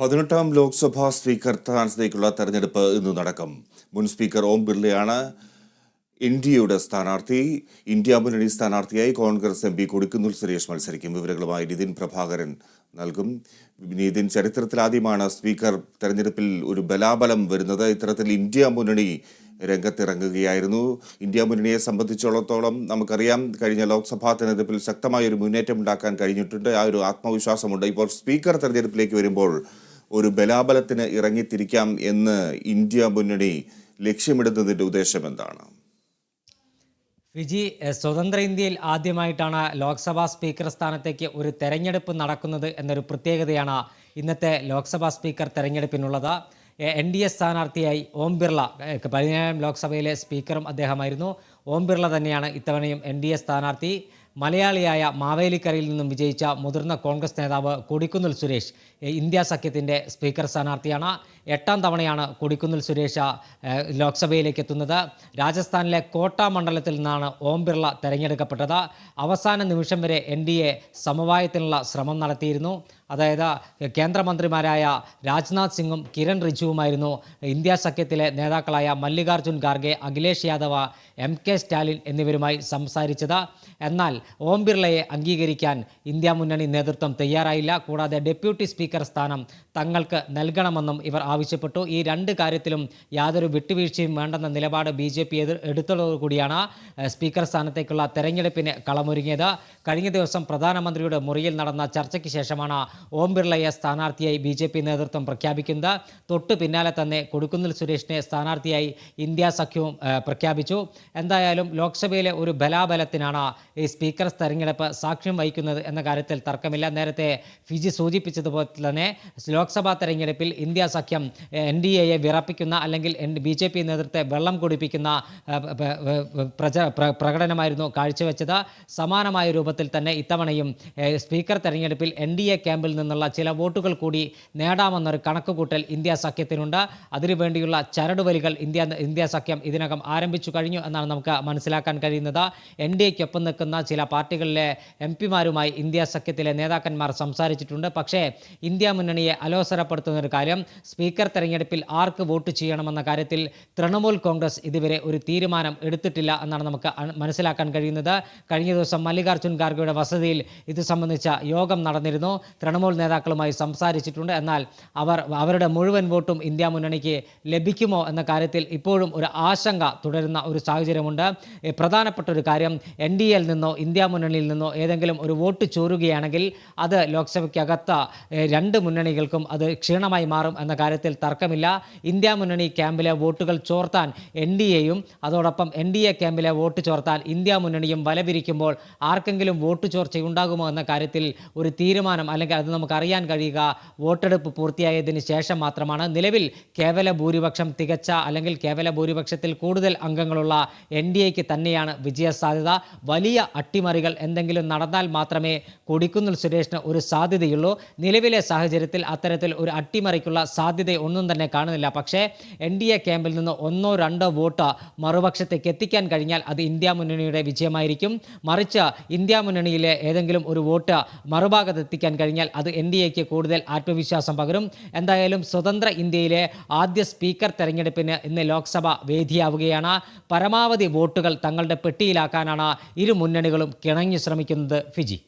പതിനെട്ടാം ലോക്സഭാ സ്പീക്കർ സ്ഥാനത്തേക്കുള്ള തെരഞ്ഞെടുപ്പ് ഇന്ന് നടക്കും. മുൻ സ്പീക്കർ ഓം ബിർളയാണ് ഇന്ത്യയുടെ സ്ഥാനാർത്ഥി. ഇന്ത്യ മുന്നണി സ്ഥാനാർത്ഥിയായി Congress M P Kodikunnil Suresh മത്സരിക്കും. വിവരങ്ങളുമായി നിതിൻ പ്രഭാകരൻ നൽകും. നിതിൻ ചരിത്രത്തിലാദ്യമാണ് സ്പീക്കർ തെരഞ്ഞെടുപ്പിൽ ഒരു ബലാബലം വരുന്നത്. ഇത്തരത്തിൽ ഇന്ത്യ മുന്നണി രംഗത്തിറങ്ങുകയായിരുന്നു. ഇന്ത്യ മുന്നണിയെ സംബന്ധിച്ചിടത്തോളം നമുക്കറിയാം കഴിഞ്ഞ ലോക്സഭാ തെരഞ്ഞെടുപ്പിൽ ശക്തമായ ഒരു മുന്നേറ്റം ഉണ്ടാക്കാൻ കഴിഞ്ഞിട്ടുണ്ട്. ആ ഒരു ആത്മവിശ്വാസമുണ്ട്. ഇപ്പോൾ സ്പീക്കർ തെരഞ്ഞെടുപ്പിലേക്ക് വരുമ്പോൾ ഒരു ബലാബലത്തിന് ഇറങ്ങിത്തിരിക്കാം എന്ന് ഇന്ത്യ മുന്നണി ലക്ഷ്യമിടുന്നതിന്റെ ഉദ്ദേശം എന്താണ്? ഫിജി സ്വതന്ത്ര ഇന്ത്യയിൽ ആദ്യമായിട്ടാണ് ലോക്സഭാ സ്പീക്കർ സ്ഥാനത്തേക്ക് ഒരു തെരഞ്ഞെടുപ്പ് നടക്കുന്നത് എന്നൊരു പ്രത്യേകതയാണ് ഇന്നത്തെ ലോക്സഭാ സ്പീക്കർ തെരഞ്ഞെടുപ്പിനുള്ളത്. എൻ ഡി എ സ്ഥാനാർത്ഥിയായി ഓം ബിർള പതിനേഴാം ലോക്സഭയിലെ സ്പീക്കറും അദ്ദേഹമായിരുന്നു. ഓം ബിർള തന്നെയാണ് ഇത്തവണയും എൻ ഡി എ സ്ഥാനാർത്ഥി. മലയാളിയായ മാവേലിക്കരയിൽ നിന്നും വിജയിച്ച മുതിർന്ന കോൺഗ്രസ് നേതാവ് കൊടിക്കുന്നിൽ സുരേഷ് ഇന്ത്യാ സഖ്യത്തിന്റെ സ്പീക്കർ സ്ഥാനാർത്ഥിയാണ്. എട്ടാം തവണയാണ് കൊടിക്കുന്നിൽ സുരേഷ് ലോക്സഭയിലേക്ക് എത്തുന്നത്. രാജസ്ഥാനിലെ കോട്ട മണ്ഡലത്തിൽ നിന്നാണ് ഓം ബിർള തെരഞ്ഞെടുക്കപ്പെട്ടത്. അവസാന നിമിഷം വരെ എൻ ഡി എ സമവായത്തിനുള്ള ശ്രമം നടത്തിയിരുന്നു. അതായത് കേന്ദ്രമന്ത്രിമാരായ രാജ്നാഥ് സിംഗും കിരൺ റിജുവുമായിരുന്നു ഇന്ത്യ സഖ്യത്തിലെ നേതാക്കളായ മല്ലികാർജുൻ ഖാർഗെ അഖിലേഷ് യാദവ എം കെ സ്റ്റാലിൻ എന്നിവരുമായി സംസാരിച്ചത്. എന്നാൽ ഓം ബിർളയെ അംഗീകരിക്കാൻ ഇന്ത്യ മുന്നണി നേതൃത്വം തയ്യാറായില്ല. കൂടാതെ ഡെപ്യൂട്ടി സ്പീക്കർ സ്ഥാനം തങ്ങൾക്ക് നൽകണമെന്നും ഇവർ ആവശ്യപ്പെട്ടു. ഈ രണ്ട് കാര്യത്തിലും യാതൊരു വിട്ടുവീഴ്ചയും വേണ്ടെന്ന നിലപാട് ബി ജെ പി എടുത്തതോടുകൂടിയാണ് സ്പീക്കർ സ്ഥാനത്തേക്കുള്ള തെരഞ്ഞെടുപ്പിന് കളമൊരുങ്ങിയത്. കഴിഞ്ഞ ദിവസം പ്രധാനമന്ത്രിയുടെ മുറിയിൽ നടന്ന ചർച്ചയ്ക്ക് ശേഷമാണ് ഓം ബിർളയെ സ്ഥാനാർത്ഥിയായി ബി ജെ പി നേതൃത്വം പ്രഖ്യാപിക്കുന്നത്. തൊട്ടു പിന്നാലെ തന്നെ കൊടുക്കുന്നിൽ സുരേഷിനെ സ്ഥാനാർത്ഥിയായി ഇന്ത്യ സഖ്യവും പ്രഖ്യാപിച്ചു. എന്തായാലും ലോക്സഭയിലെ ഒരു ബലാബലത്തിനാണ് ഈ സ്പീക്കർ തെരഞ്ഞെടുപ്പ് സാക്ഷ്യം വഹിക്കുന്നത് എന്ന കാര്യത്തിൽ തർക്കമില്ല. നേരത്തെ ഫിജി സൂചിപ്പിച്ചതുപോലെ തന്നെ ലോക്സഭാ തെരഞ്ഞെടുപ്പിൽ ഇന്ത്യ സഖ്യം എൻ ഡി എയെ വിറപ്പിക്കുന്ന അല്ലെങ്കിൽ ബി ജെ പി നേതൃത്വത്തെ വെള്ളം കുടിപ്പിക്കുന്ന പ്രച പ്രകടനമായിരുന്നു കാഴ്ചവെച്ചത്. സമാനമായ രൂപത്തിൽ തന്നെ ഇത്തവണയും സ്പീക്കർ തെരഞ്ഞെടുപ്പിൽ എൻ ഡി എ ക്യാമ്പിൽ നിന്നുള്ള ചില വോട്ടുകൾ കൂടി നേടാമെന്നൊരു കണക്കുകൂട്ടൽ ഇന്ത്യ സഖ്യത്തിനുണ്ട്. അതിനുവേണ്ടിയുള്ള ചരടുവലികൾ ഇന്ത്യ ഇന്ത്യ സഖ്യം ഇതിനകം ആരംഭിച്ചു കഴിഞ്ഞു എന്നാണ് നമുക്ക് മനസ്സിലാക്കാൻ കഴിയുന്നത്. എൻ ഡി എക്കൊപ്പം നിൽക്കുന്ന ചില പാർട്ടികളിലെ എം പിമാരുമായി ഇന്ത്യ സഖ്യത്തിലെ നേതാക്കന്മാർ സംസാരിച്ചിട്ടുണ്ട്. പക്ഷേ ഇന്ത്യ മുന്നണിയെ അലോസരപ്പെടുത്തുന്ന ഒരു കാര്യം സ്പീക്കർ തെരഞ്ഞെടുപ്പിൽ ആർക്ക് വോട്ട് ചെയ്യണമെന്ന കാര്യത്തിൽ തൃണമൂൽ കോൺഗ്രസ് ഇതുവരെ ഒരു തീരുമാനം എടുത്തിട്ടില്ല എന്നാണ് നമുക്ക് മനസ്സിലാക്കാൻ കഴിയുന്നത്. കഴിഞ്ഞ ദിവസം മല്ലികാർജുൻ ഖാർഗെയുടെ വസതിയിൽ ഇത് സംബന്ധിച്ച യോഗം നടന്നിരുന്നു. തൃണമൂൽ നേതാക്കളുമായി സംസാരിച്ചിട്ടുണ്ട്. എന്നാൽ അവർ അവരുടെ മുഴുവൻ വോട്ടും ഇന്ത്യ മുന്നണിക്ക് ലഭിക്കുമോ എന്ന കാര്യത്തിൽ ഇപ്പോഴും ഒരു ആശങ്ക തുടരുന്ന ഒരു സാഹചര്യമുണ്ട്. പ്രധാനപ്പെട്ട ഒരു കാര്യം എൻ ഡി എയിൽ നിന്നോ ഇന്ത്യ മുന്നണിയിൽ നിന്നോ ഏതെങ്കിലും ഒരു വോട്ട് ചോരുകയാണെങ്കിൽ അത് ലോക്സഭയ്ക്കകത്ത് രണ്ട് മുന്നണികൾക്കും അത് ക്ഷീണമായി മാറും എന്ന കാര്യത്തിൽ തർക്കമില്ല. ഇന്ത്യ മുന്നണി ക്യാമ്പിലെ വോട്ടുകൾ ചോർത്താൻ എൻ ഡി എയും അതോടൊപ്പം എൻ ഡി എ ക്യാമ്പിലെ വോട്ട് ചോർത്താൻ ഇന്ത്യ മുന്നണിയും വലവിരിക്കുമ്പോൾ ആർക്കെങ്കിലും വോട്ട് ചോർച്ചയുണ്ടാകുമോ എന്ന കാര്യത്തിൽ ഒരു തീരുമാനം അല്ലെങ്കിൽ അത് നമുക്ക് അറിയാൻ കഴിയുക. വോട്ടെടുപ്പ് പൂർത്തിയായതിന് ശേഷം മാത്രമാണ് നിലവിൽ കേവല ഭൂരിപക്ഷം തികച്ച അല്ലെങ്കിൽ കേവല ഭൂരിപക്ഷത്തിൽ കൂടുതൽ അംഗങ്ങളുള്ള എൻ ഡി എക്ക് തന്നെയാണ് വിജയ സാധ്യത വലിയ അട്ടിമറികൾ എന്തെങ്കിലും നടന്നാൽ മാത്രമേ കൊടിക്കുന്നിൽ സുരേഷിന് ഒരു സാധ്യതയുള്ളൂ. നിലവിലെ സാഹചര്യത്തിൽ അത്തരത്തിൽ ഒരു അട്ടിമറിക്കുള്ള സാധ്യത ഒന്നും തന്നെ കാണുന്നില്ല. പക്ഷേ എൻ ഡി എ ക്യാമ്പിൽ നിന്ന് ഒന്നോ രണ്ടോ വോട്ട് മറുപക്ഷത്തേക്ക് എത്തിക്കാൻ കഴിഞ്ഞാൽ അത് ഇന്ത്യ മുന്നണിയുടെ വിജയമായിരിക്കും. മറിച്ച് ഇന്ത്യ മുന്നണിയിലെ ഏതെങ്കിലും ഒരു വോട്ട് മറുഭാഗത്ത് എത്തിക്കാൻ കഴിഞ്ഞാൽ അത് എൻ ഡി എക്ക് കൂടുതൽ ആത്മവിശ്വാസം പകരും. എന്തായാലും സ്വതന്ത്ര ഇന്ത്യയിലെ ആദ്യ സ്പീക്കർ തെരഞ്ഞെടുപ്പിന് ഇന്ന് ലോക്സഭ വേദിയാവുകയാണ്. പരമാവധി വോട്ടുകൾ തങ്ങളുടെ പെട്ടിയിലാക്കാനാണ് ഇരു മുന്നണികളും കിണഞ്ഞു ശ്രമിക്കുന്നത് ഫിജി.